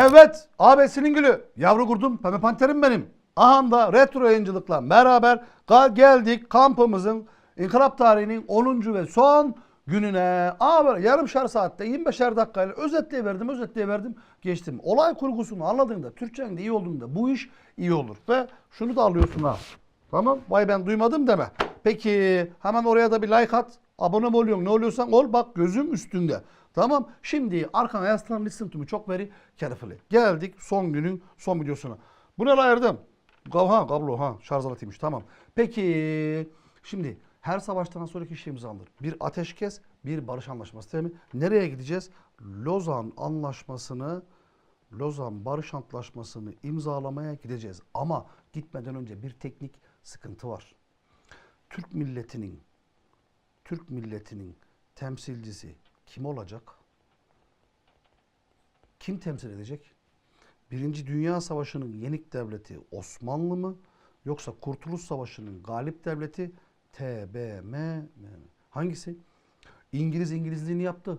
Evet, abesinin gülü. Yavru kurdum, pembe panterim benim. Aha da retro yayıncılıkla beraber geldik kampımızın inkılap tarihinin 10. ve son gününe. Aa böyle yarımşar saatte 25'er dakikayla özetleyiverdim, özetleyiverdim. Geçtim. Olay kurgusunu anladığında, Türkçenin de iyi olduğunda bu iş iyi olur. Ve şunu da alıyorsun ha. Tamam. Vay ben duymadım deme. Peki hemen oraya da bir like at. Abone mi oluyorsun? Ne oluyorsan ol. Bak gözüm üstünde. Tamam. Şimdi arkana yaslan listen to me çok very carefully. Geldik son günün son videosuna. Bu ne la Erdem? Kav- Ha kablo ha şarj aletiymiş tamam. Peki şimdi her savaştan sonraki işimiz alınır. Bir ateşkes, bir barış anlaşması değil mi? Nereye gideceğiz? Lozan anlaşmasını Lozan Barış Antlaşması'nı imzalamaya gideceğiz. Ama gitmeden önce bir teknik sıkıntı var. Türk milletinin Türk milletinin temsilcisi kim olacak? Kim temsil edecek? Birinci Dünya Savaşı'nın yenik devleti Osmanlı mı? Yoksa Kurtuluş Savaşı'nın galip devleti TBM mi? Hangisi? İngiliz İngilizliğini yaptı.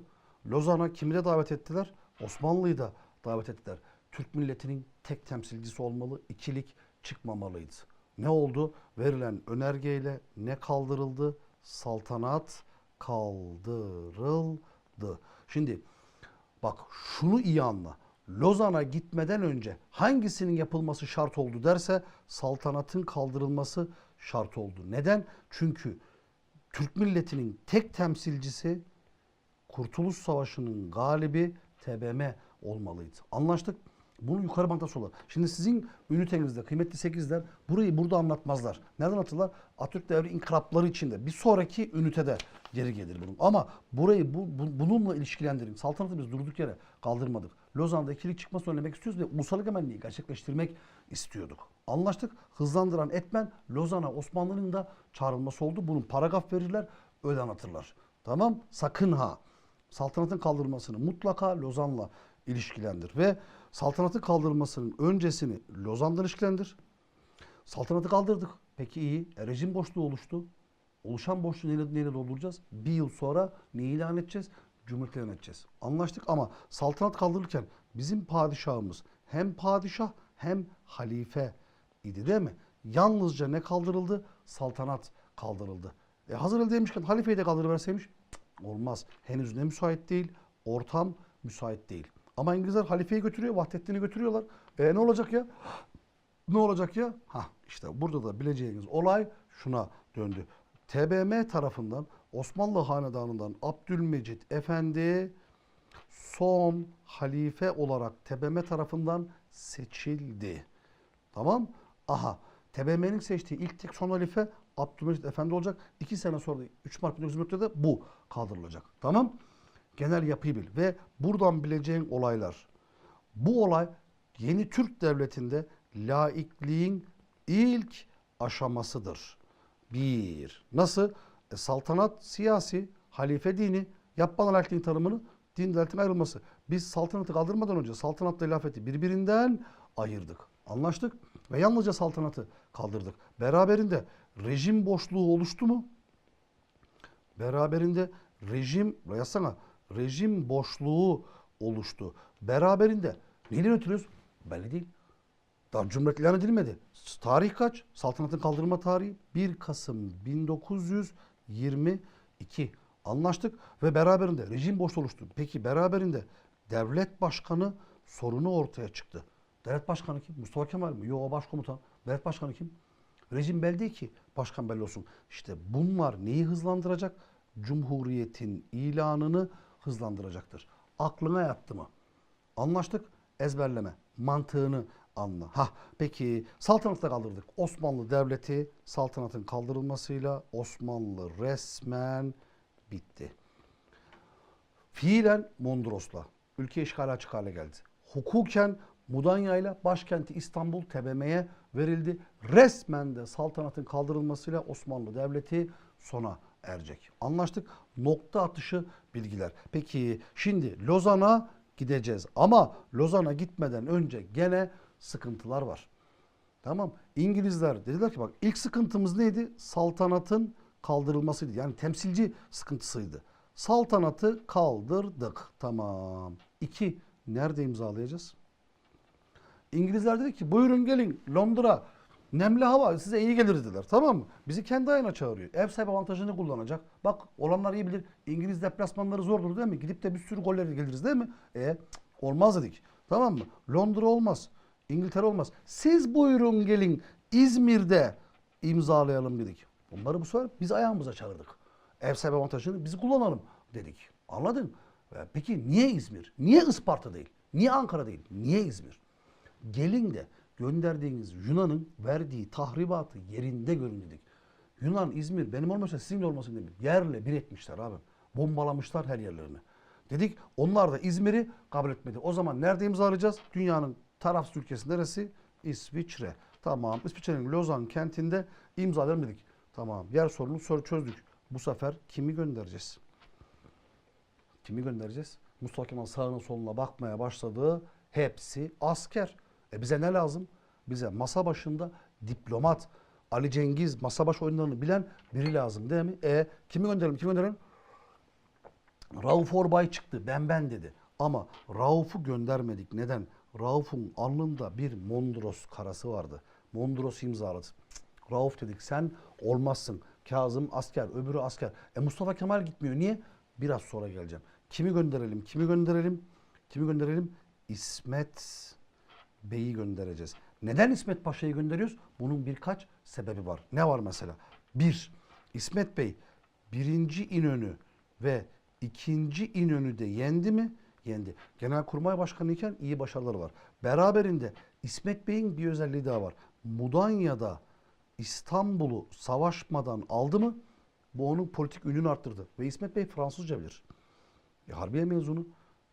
Lozan'a kimi de davet ettiler? Osmanlı'yı da davet ettiler. Türk milletinin tek temsilcisi olmalı, ikilik çıkmamalıydı. Ne oldu? Verilen önergeyle ne kaldırıldı? Saltanat kaldırıldı. Şimdi bak şunu iyi anla. Lozan'a gitmeden önce hangisinin yapılması şart oldu derse saltanatın kaldırılması şart oldu. Neden? Çünkü Türk milletinin tek temsilcisi Kurtuluş Savaşı'nın galibi TBM olmalıydı. Anlaştık. Bunu yukarı bantta sorar. Şimdi sizin ünitenizde kıymetli sekizler burayı burada anlatmazlar. Nereden atırlar? Atatürk devri inkılapları içinde. Bir sonraki ünitede geri gelir bunun. Ama burayı bu, bu- bununla ilişkilendirin. Saltanatı biz durduk yere kaldırmadık. Lozan'da ikilik çıkmasını önlemek istiyoruz ve ulusal egemenliği gerçekleştirmek istiyorduk. Anlaştık. Hızlandıran etmen Lozan'a Osmanlı'nın da çağrılması oldu. Bunun paragraf verirler, öyle anlatırlar. Tamam? Sakın ha saltanatın kaldırılmasını mutlaka Lozan'la ilişkilendir ve saltanatın kaldırılmasının öncesini Lozan'dan ilişkilendir. Saltanatı kaldırdık. Peki iyi. E, rejim boşluğu oluştu. Oluşan boşluğu neyle, neyle dolduracağız? Bir yıl sonra neyi ilan edeceğiz? Cumhuriyet ilan edeceğiz. Anlaştık ama saltanat kaldırırken bizim padişahımız hem padişah hem halife idi değil mi? Yalnızca ne kaldırıldı? Saltanat kaldırıldı. E hazır eldeymişken halifeyi de kaldırıverseymiş olmaz. Henüz ne müsait değil, ortam müsait değil. Ama İngilizler halifeyi götürüyor, Vahdettin'i götürüyorlar. E ne olacak ya? Ne olacak ya? Ha işte burada da bileceğiniz olay şuna döndü. TBM tarafından Osmanlı Hanedanı'ndan Abdülmecit Efendi son halife olarak TBM tarafından seçildi. Tamam? Aha. TBMM'nin seçtiği ilk tek son halife Abdülmecit Efendi olacak. İki sene sonra 3 Mart 1924'te de bu kaldırılacak. Tamam? Genel yapıyı bil. Ve buradan bileceğin olaylar. Bu olay yeni Türk devletinde laikliğin ilk aşamasıdır. Bir. Nasıl? E, saltanat siyasi, halife dini, yapmadan laikliğin tanımını din devletin ayrılması. Biz saltanatı kaldırmadan önce saltanatla hilafeti birbirinden ayırdık. Anlaştık ve yalnızca saltanatı kaldırdık. Beraberinde rejim boşluğu oluştu mu? Beraberinde rejim, yazsana, rejim boşluğu oluştu. Beraberinde neyle yönetiliyoruz? Belli değil. Daha Cumhuriyet ilan edilmedi. Tarih kaç? Saltanatın kaldırılma tarihi 1 Kasım 1922. Anlaştık ve beraberinde rejim boş oluştu. Peki beraberinde devlet başkanı sorunu ortaya çıktı. Devlet başkanı kim? Mustafa Kemal mi? Yok o başkomutan. Devlet başkanı kim? Rejim belli değil ki başkan belli olsun. İşte bunlar neyi hızlandıracak? Cumhuriyetin ilanını hızlandıracaktır. Aklına yattı mı? Anlaştık. Ezberleme. Mantığını anla. Ha peki saltanatı kaldırdık. Osmanlı Devleti saltanatın kaldırılmasıyla Osmanlı resmen bitti. Fiilen Mondros'la ülke işgal açık hale geldi. Hukuken Mudanya ile başkenti İstanbul TBMM'ye verildi. Resmen de saltanatın kaldırılmasıyla Osmanlı Devleti sona erecek. Anlaştık. Nokta atışı bilgiler. Peki şimdi Lozan'a gideceğiz. Ama Lozan'a gitmeden önce gene sıkıntılar var. Tamam. İngilizler dediler ki bak ilk sıkıntımız neydi? Saltanatın kaldırılmasıydı. Yani temsilci sıkıntısıydı. Saltanatı kaldırdık. Tamam. İki, nerede imzalayacağız? İngilizler dedi ki buyurun gelin Londra nemli hava size iyi gelir dediler tamam mı? Bizi kendi ayağına çağırıyor. Ev sahibi avantajını kullanacak. Bak olanlar iyi bilir. İngiliz deplasmanları zordur değil mi? Gidip de bir sürü gollerle geliriz değil mi? E olmaz dedik. Tamam mı? Londra olmaz. İngiltere olmaz. Siz buyurun gelin İzmir'de imzalayalım dedik. Bunları bu sefer biz ayağımıza çağırdık. Ev sahibi avantajını biz kullanalım dedik. Anladın? E, Peki niye İzmir? Niye Isparta değil? Niye Ankara değil? Niye İzmir? Gelin de gönderdiğiniz Yunan'ın verdiği tahribatı yerinde görün. Yunan, İzmir benim olmasa sizin olmasın demiş. Yerle bir etmişler abi. Bombalamışlar her yerlerini. Dedik onlar da İzmir'i kabul etmedi. O zaman nerede imzalayacağız? Dünyanın tarafsız ülkesi neresi? İsviçre. Tamam. İsviçre'nin Lozan kentinde imzalayalım dedik. Tamam. Yer sorunu soru çözdük. Bu sefer kimi göndereceğiz? Kimi göndereceğiz? Mustafa Kemal sağına soluna bakmaya başladı. Hepsi asker. E bize ne lazım? Bize masa başında diplomat, Ali Cengiz masa baş oyunlarını bilen biri lazım değil mi? E kimi gönderelim? Kimi gönderelim? Rauf Orbay çıktı. Ben ben dedi. Ama Rauf'u göndermedik. Neden? Rauf'un alnında bir Mondros karası vardı. Mondros imzaladı. Rauf dedik sen olmazsın. Kazım asker, öbürü asker. E Mustafa Kemal gitmiyor. Niye? Biraz sonra geleceğim. Kimi gönderelim? Kimi gönderelim? Kimi gönderelim? İsmet Bey'i göndereceğiz. Neden İsmet Paşa'yı gönderiyoruz? Bunun birkaç sebebi var. Ne var mesela? Bir, İsmet Bey birinci İnönü ve ikinci İnönü'de yendi mi? Yendi. Genelkurmay Başkanı iken iyi başarıları var. Beraberinde İsmet Bey'in bir özelliği daha var. Mudanya'da İstanbul'u savaşmadan aldı mı? Bu onun politik ününü arttırdı. Ve İsmet Bey Fransızca bilir. E, Harbiye mezunu.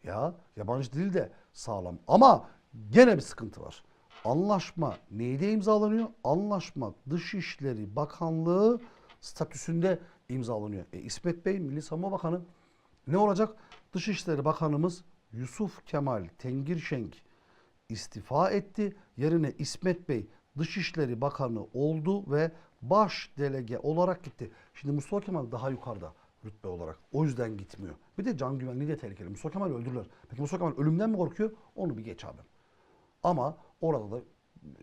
Ya yabancı dil de sağlam. Ama gene bir sıkıntı var. Anlaşma neyde imzalanıyor? Anlaşma Dışişleri Bakanlığı statüsünde imzalanıyor. E, İsmet Bey Milli Savunma Bakanı ne olacak? Dışişleri Bakanımız Yusuf Kemal Tengirşenk istifa etti. Yerine İsmet Bey Dışişleri Bakanı oldu ve baş delege olarak gitti. Şimdi Mustafa Kemal daha yukarıda rütbe olarak. O yüzden gitmiyor. Bir de can güvenliği de tehlikeli. Mustafa Kemal öldürürler. Peki Mustafa Kemal ölümden mi korkuyor? Onu bir geç abi. Ama orada da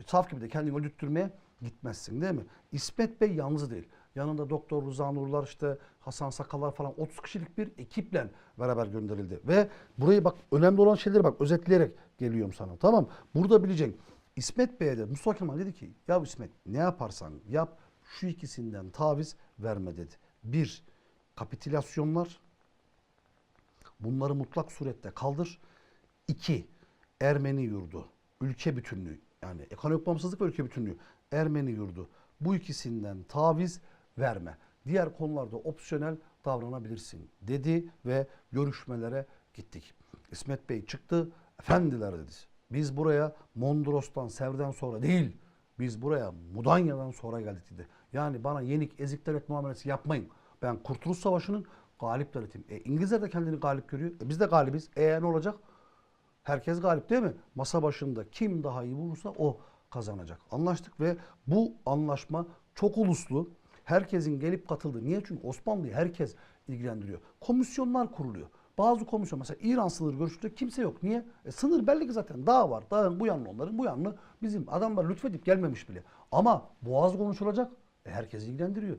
saf gibi de kendini öldürtmeye gitmezsin değil mi? İsmet Bey yalnız değil. Yanında Doktor Rıza Nurlar işte Hasan Sakallar falan 30 kişilik bir ekiple beraber gönderildi. Ve burayı bak önemli olan şeyleri bak özetleyerek geliyorum sana tamam Burada bileceksin. İsmet Bey'e de Mustafa Kemal dedi ki ya İsmet ne yaparsan yap şu ikisinden taviz verme dedi. Bir, kapitülasyonlar bunları mutlak surette kaldır. İki, Ermeni yurdu, ülke bütünlüğü yani ekonomik bağımsızlık ve ülke bütünlüğü, Ermeni yurdu bu ikisinden taviz verme. Diğer konularda opsiyonel davranabilirsin dedi ve görüşmelere gittik. İsmet Bey çıktı, efendiler dedi. Biz buraya Mondros'tan, Sevr'den sonra değil, biz buraya Mudanya'dan sonra geldik dedi. Yani bana yenik, ezik devlet muamelesi yapmayın. Ben Kurtuluş Savaşı'nın galip devletiyim. E, İngilizler de kendini galip görüyor. E, biz de galibiz. E ne olacak? Herkes galip değil mi? Masa başında kim daha iyi vurursa o kazanacak. Anlaştık ve bu anlaşma çok uluslu. Herkesin gelip katıldığı. Niye? Çünkü Osmanlı'yı herkes ilgilendiriyor. Komisyonlar kuruluyor. Bazı komisyon mesela İran sınır görüşünde kimse yok. Niye? E, sınır belli ki zaten. Dağ var. Dağın bu yanlı onların bu yanlı bizim. Adamlar lütfedip gelmemiş bile. Ama boğaz konuşulacak. E, herkes ilgilendiriyor.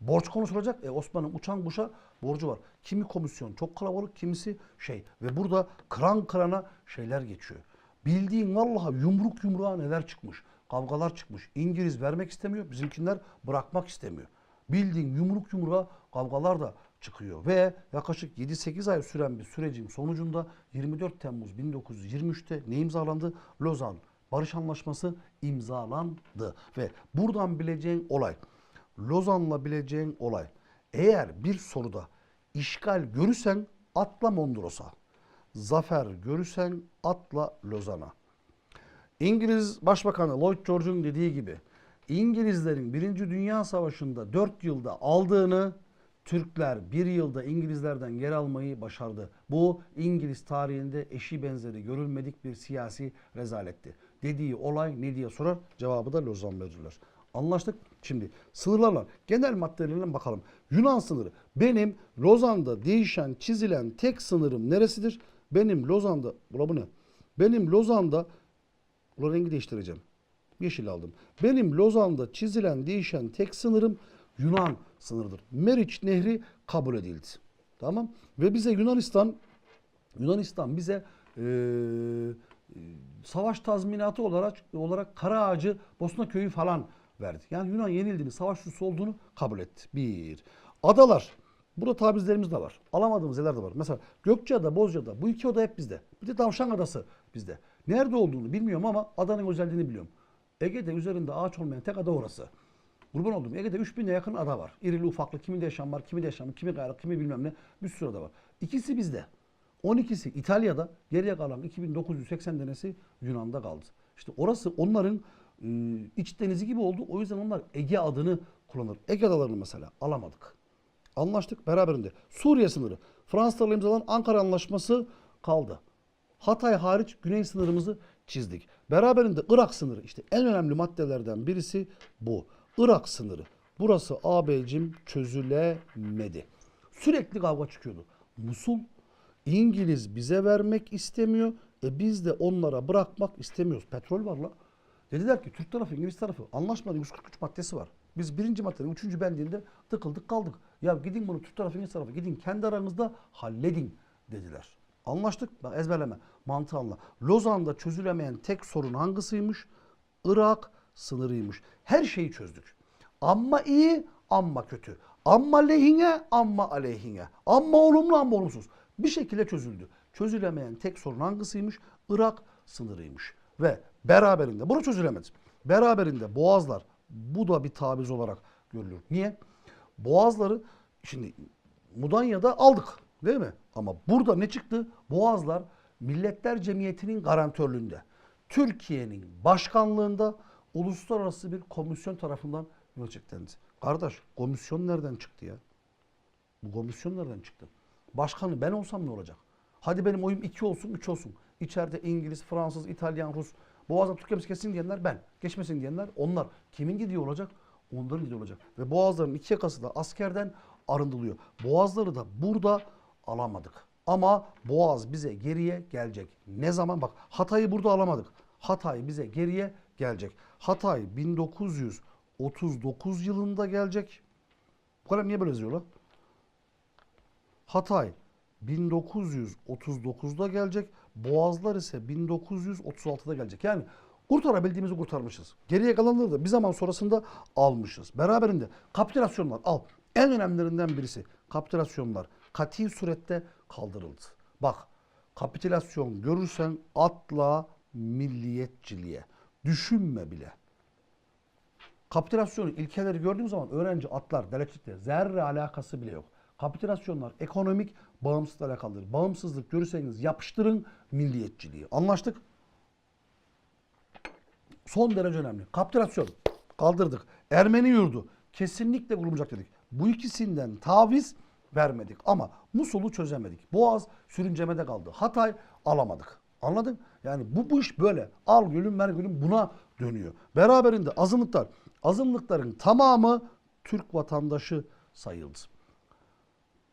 Borç konuşulacak. E, Osman'ın uçan kuşa borcu var. Kimi komisyon çok kalabalık, kimisi şey. Ve burada kıran kırana şeyler geçiyor. Bildiğin vallahi yumruk yumruğa neler çıkmış. Kavgalar çıkmış. İngiliz vermek istemiyor. Bizimkiler bırakmak istemiyor. Bildiğin yumruk yumruğa kavgalar da çıkıyor. Ve yaklaşık 7-8 ay süren bir sürecin sonucunda 24 Temmuz 1923'te ne imzalandı? Lozan Barış Anlaşması imzalandı. Ve buradan bileceğin olay, Lozan'la bileceğin olay. Eğer bir soruda işgal görürsen atla Mondros'a. Zafer görürsen atla Lozan'a. İngiliz Başbakanı Lloyd George'un dediği gibi İngilizlerin Birinci Dünya Savaşı'nda 4 yılda aldığını Türkler bir yılda İngilizlerden geri almayı başardı. Bu İngiliz tarihinde eşi benzeri görülmedik bir siyasi rezaletti. Dediği olay ne diye sorar cevabı da Lozan verirler. Anlaştık. Şimdi sınırlarla genel maddelerine bakalım. Yunan sınırı. Benim Lozan'da değişen, çizilen tek sınırım neresidir? Benim Lozan'da, Ula bu ne? Benim Lozan'da Ulan rengi değiştireceğim. Yeşil aldım. Benim Lozan'da çizilen değişen tek sınırım Yunan sınırıdır. Meriç Nehri kabul edildi. Tamam. Ve bize Yunanistan Yunanistan bize eee, e, savaş tazminatı olarak olarak Karaağacı, Bosna köyü falan verdi. Yani Yunan yenildiğini, savaş suçlusu olduğunu kabul etti. Bir. Adalar. Burada tavizlerimiz de var. Alamadığımız yerler de var. Mesela Gökçeada, Bozcaada bu iki oda hep bizde. Bir de Tavşan Adası bizde. Nerede olduğunu bilmiyorum ama adanın özelliğini biliyorum. Ege'de üzerinde ağaç olmayan tek ada orası. Kurban oldum. Ege'de 3000'e yakın ada var. İrili ufaklı. Kiminde yaşam var, kiminde yaşam, kimi kayalık, kimi bilmem ne. Bir sürü ada var. İkisi bizde. 12'si İtalya'da. Geriye kalan 2980 tanesi Yunan'da kaldı. İşte orası onların iç denizi gibi oldu. O yüzden onlar Ege adını kullanır. Ege adalarını mesela alamadık. Anlaştık beraberinde. Suriye sınırı. Fransızlarla imzalanan Ankara Anlaşması kaldı. Hatay hariç güney sınırımızı çizdik. Beraberinde Irak sınırı. işte en önemli maddelerden birisi bu. Irak sınırı. Burası AB'cim çözülemedi. Sürekli kavga çıkıyordu. Musul İngiliz bize vermek istemiyor. E biz de onlara bırakmak istemiyoruz. Petrol var la. Dediler ki Türk tarafı, İngiliz tarafı anlaşmanın 143 maddesi var. Biz birinci maddenin üçüncü bendinde tıkıldık kaldık. Ya gidin bunu Türk tarafı, İngiliz tarafı gidin kendi aranızda halledin dediler. Anlaştık. Bak ezberleme. Mantığı anla. Lozan'da çözülemeyen tek sorun hangisiymiş? Irak sınırıymış. Her şeyi çözdük. Amma iyi, amma kötü. Amma lehine, amma aleyhine. Amma olumlu, amma olumsuz. Bir şekilde çözüldü. Çözülemeyen tek sorun hangisiymiş? Irak sınırıymış. Ve beraberinde, bunu çözülemedi. Beraberinde boğazlar, bu da bir tabiz olarak görülür. Niye? Boğazları, şimdi Mudanya'da aldık değil mi? Ama burada ne çıktı? Boğazlar Milletler Cemiyeti'nin garantörlüğünde. Türkiye'nin başkanlığında uluslararası bir komisyon tarafından ölçeklendi. Kardeş komisyon nereden çıktı ya? Bu komisyon nereden çıktı? Başkanı ben olsam ne olacak? Hadi benim oyum 2 olsun 3 olsun. İçeride İngiliz, Fransız, İtalyan, Rus. Boğazdan Türkiye'miz kesin diyenler ben. Geçmesin diyenler onlar. Kimin gidiyor olacak? Onların gidiyor olacak. Ve boğazların iki yakası da askerden arındırılıyor. Boğazları da burada alamadık. Ama Boğaz bize geriye gelecek. Ne zaman? Bak Hatay'ı burada alamadık. Hatay bize geriye gelecek. Hatay 1939 yılında gelecek. Bu kalem niye böyle yazıyor lan? Hatay 1939'da gelecek. Boğazlar ise 1936'da gelecek. Yani kurtarabildiğimizi kurtarmışız. Geriye kalanları da bir zaman sonrasında almışız. Beraberinde kapitülasyonlar al. En önemlilerinden birisi kapitülasyonlar kati surette kaldırıldı. Bak kapitülasyon görürsen atla milliyetçiliğe. Düşünme bile. Kapitülasyonun ilkeleri gördüğün zaman öğrenci atlar, delekçikte zerre alakası bile yok. Kapitülasyonlar ekonomik bağımsızlıkla alakalıdır. Bağımsızlık görürseniz yapıştırın milliyetçiliği. Anlaştık? Son derece önemli. Kapitülasyon kaldırdık. Ermeni yurdu kesinlikle kurulmayacak dedik. Bu ikisinden taviz vermedik ama Musul'u çözemedik. Boğaz sürüncemede kaldı. Hatay alamadık. Anladın? Yani bu, bu iş böyle. Al gülüm ver gülüm buna dönüyor. Beraberinde azınlıklar. Azınlıkların tamamı Türk vatandaşı sayıldı.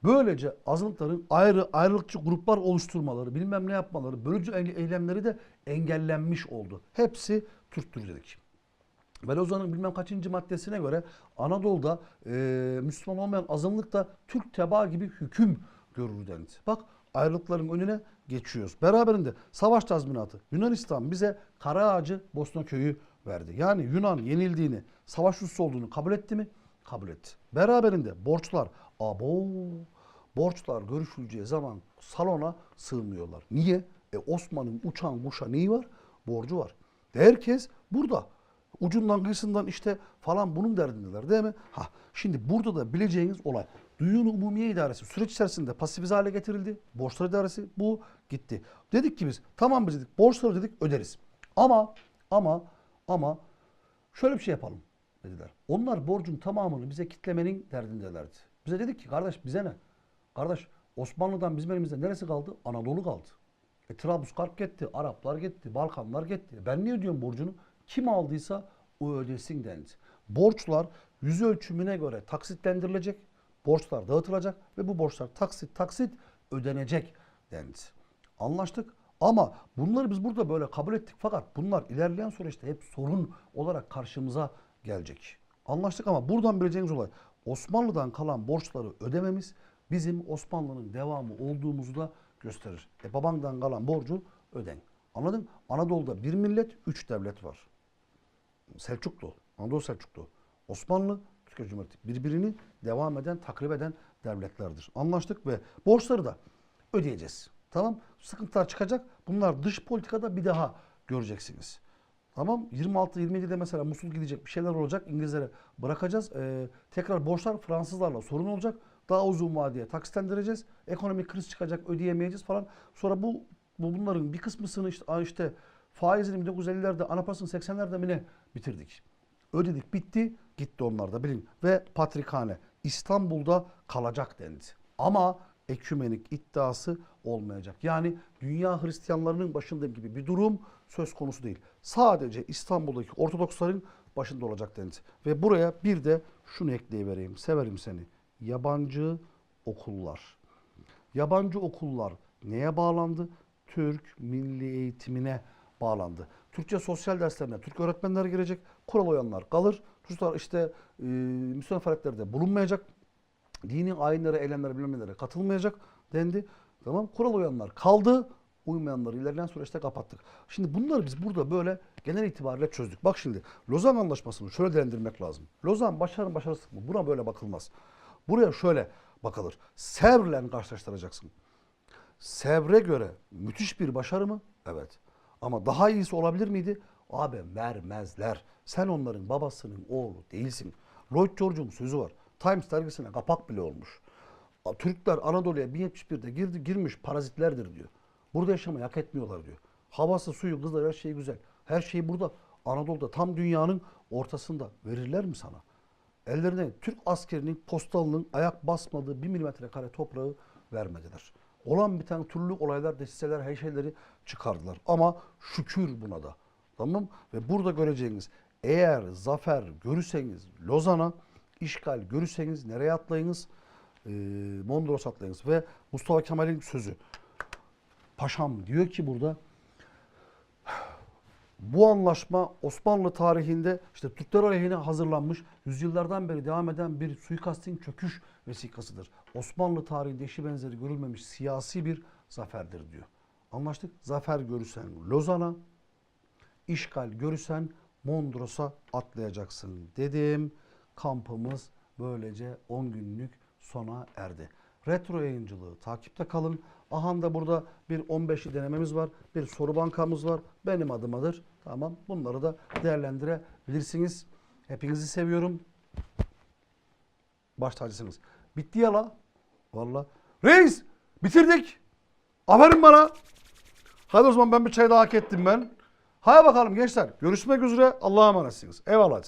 Böylece azınlıkların ayrı ayrılıkçı gruplar oluşturmaları, bilmem ne yapmaları, bölücü eyle- eylemleri de engellenmiş oldu. Hepsi Türktür dedik. Ve Lozan'ın bilmem kaçıncı maddesine göre Anadolu'da e, Müslüman olmayan azınlık da Türk tebaa gibi hüküm görür dendi. Bak ayrılıkların önüne geçiyoruz. Beraberinde savaş tazminatı. Yunanistan bize Karaağacı Bosna köyü verdi. Yani Yunan yenildiğini, savaş olduğunu kabul etti mi? Kabul etti. Beraberinde borçlar. Abo borçlar görüşüleceği zaman salona sığmıyorlar. Niye? E Osman'ın uçan kuşa neyi var? Borcu var. Herkes burada. Ucundan kıyısından işte falan bunun derdindeler değil mi? Ha, şimdi burada da bileceğiniz olay. Duyun Umumiye İdaresi süreç içerisinde pasifize hale getirildi. Borçlar İdaresi bu gitti. Dedik ki biz tamam biz dedik borçları dedik öderiz. Ama ama ama şöyle bir şey yapalım dediler. Onlar borcun tamamını bize kitlemenin derdindelerdi. Bize dedik ki kardeş bize ne? Kardeş Osmanlı'dan bizim elimizde neresi kaldı? Anadolu kaldı. E, Trablusgarp gitti, Araplar gitti, Balkanlar gitti. Ben niye ödüyorum borcunu? Kim aldıysa o ödesin dendi. Borçlar yüz ölçümüne göre taksitlendirilecek, borçlar dağıtılacak ve bu borçlar taksit taksit ödenecek dendi. Anlaştık Ama bunları biz burada böyle kabul ettik fakat bunlar ilerleyen süreçte hep sorun olarak karşımıza gelecek. Anlaştık ama buradan bileceğiniz olay Osmanlı'dan kalan borçları ödememiz bizim Osmanlı'nın devamı olduğumuzu da gösterir. E babandan kalan borcu öden. Anladın? Anadolu'da bir millet, üç devlet var. Selçuklu, Anadolu Selçuklu, Osmanlı, Türkiye Cumhuriyeti birbirini devam eden, takrip eden devletlerdir. Anlaştık ve borçları da ödeyeceğiz. Tamam? Sıkıntılar çıkacak. Bunlar dış politikada bir daha göreceksiniz. Tamam? 26-27'de mesela Musul gidecek bir şeyler olacak. İngilizlere bırakacağız. Ee, tekrar borçlar Fransızlarla sorun olacak. Daha uzun vadeye taksitlendireceğiz. Ekonomik kriz çıkacak, ödeyemeyeceğiz falan. Sonra bu, bu bunların bir kısmısını işte, işte faizini 1950'lerde, anapasını 80'lerde mi ne bitirdik. Ödedik, bitti, gitti onlar da bilin. Ve Patrikhane İstanbul'da kalacak dendi. Ama ekümenik iddiası olmayacak. Yani dünya Hristiyanlarının başında gibi bir durum söz konusu değil. Sadece İstanbul'daki Ortodoksların başında olacak dendi. Ve buraya bir de şunu ekleyivereyim. Severim seni. Yabancı okullar. Yabancı okullar neye bağlandı? Türk milli eğitimine bağlandı. Türkçe sosyal derslerine Türk öğretmenler girecek. Kural uyanlar kalır. Çocuklar işte e, misyon faaliyetlerde bulunmayacak. Dini ayinlere, eylemlere, bilmem nelere katılmayacak dendi. Tamam. Kural uyanlar kaldı. Uymayanları ilerleyen süreçte kapattık. Şimdi bunları biz burada böyle genel itibariyle çözdük. Bak şimdi Lozan Anlaşması'nı şöyle değerlendirmek lazım. Lozan başarı başarısız mı? Buna böyle bakılmaz. Buraya şöyle bakılır. Sevr'le karşılaştıracaksın. Sevr'e göre müthiş bir başarı mı? Evet. Ama daha iyisi olabilir miydi? Abi vermezler. Sen onların babasının oğlu değilsin. Lloyd George'un sözü var. Times dergisine kapak bile olmuş. Türkler Anadolu'ya 1071'de girdi, girmiş parazitlerdir diyor. Burada yaşamayı hak etmiyorlar diyor. Havası, suyu, kızlar her şey güzel. Her şey burada. Anadolu'da tam dünyanın ortasında. Verirler mi sana? Ellerine Türk askerinin postalının ayak basmadığı bir milimetre kare toprağı vermediler. Olan bir tane türlü olaylar, desiseler, her şeyleri çıkardılar. Ama şükür buna da. Tamam Ve burada göreceğiniz eğer zafer görürseniz Lozan'a, işgal görürseniz nereye atlayınız? Ee, Mondros atlayınız. Ve Mustafa Kemal'in sözü. Paşam diyor ki burada bu anlaşma Osmanlı tarihinde işte Türkler aleyhine hazırlanmış, yüzyıllardan beri devam eden bir suikastin çöküş vesikasıdır. Osmanlı tarihinde eşi benzeri görülmemiş siyasi bir zaferdir diyor. Anlaştık. Zafer görürsen Lozan'a, işgal görürsen Mondros'a atlayacaksın dedim. Kampımız böylece 10 günlük sona erdi. Retro yayıncılığı takipte kalın. Ahanda burada bir 15'i denememiz var. Bir soru bankamız var. Benim adımadır. Tamam. Bunları da değerlendirebilirsiniz. Hepinizi seviyorum. Baş tacısınız. Bitti ya la. Valla. Reis bitirdik. Aferin bana. Hadi o zaman ben bir çay daha hak ettim ben. Hadi bakalım gençler. Görüşmek üzere. Allah'a emanetsiniz. Eyvallah.